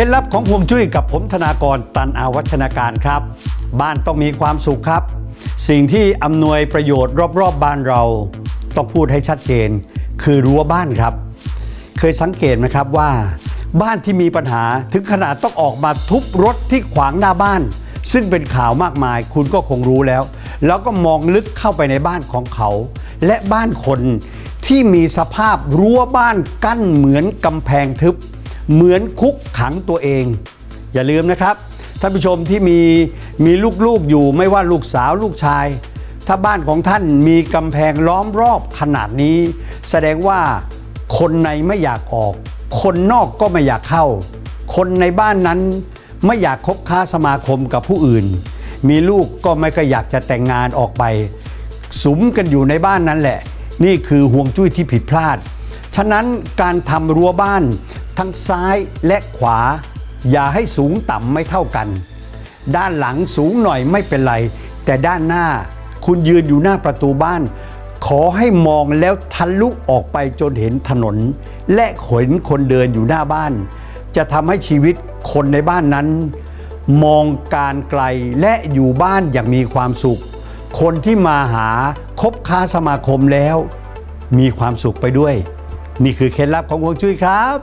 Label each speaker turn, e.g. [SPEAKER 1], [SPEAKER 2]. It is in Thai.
[SPEAKER 1] ล็ดลับของพวงจุ้ยกับผมธนากรตันอาวัชนาการครับ บ้านต้องมีความสุขครับ สิ่งที่อำนวยประโยชน์รอบๆบบ้านเรา ต้องพูดให้ชัดเจน คือรั้วบ้านครับ เคยสังเกตไหมครับว่า บ้านที่มีปัญหาถึงขนาดต้องออกมาทุบรถที่ขวางหน้าบ้าน ซึ่งเป็นข่าวมากมาย คุณก็คงรู้แล้ว แล้วก็มองลึกเข้าไปในบ้านของเขา และบ้านคนที่มีสภาพรั้วบ้านกั้นเหมือนกำแพงทึบ เหมือนคุกขังตัวเอง อย่าลืมนะครับท่านผู้ชมที่มีมีลูกๆอยู่ไม่ว่าลูกสาวลูกชาย ถ้าบ้านของท่านมีกำแพงล้อมรอบขนาดนี้ แสดงว่าคนในไม่อยากออก คนนอกก็ไม่อยากเข้า คนในบ้านนั้นไม่อยากคบค้าสมาคมกับผู้อื่น มีลูกก็ไม่ก็อยากจะแต่งงานออกไปสุมกันอยู่ในบ้านนั้นแหละ นี่คือห่วงจุ้ยที่ผิดพลาด ฉะนั้นการทำรั้วบ้าน ทั้งซ้ายและขวา อย่าให้สูงต่ำไม่เท่ากัน ด้านหลังสูงหน่อยไม่เป็นไร แต่ด้านหน้าคุณยืนอยู่หน้าประตูบ้าน ขอให้มองแล้วทะลุออกไปจนเห็นถนน และเห็นคนเดินอยู่หน้าบ้าน จะทำให้ชีวิตคนในบ้านนั้น มองการไกลและอยู่บ้านอย่างมีความสุข คนที่มาหาคบค้าสมาคมแล้ว มีความสุขไปด้วย นี่คือเคล็ดลับของฮวงจุ้ยครับ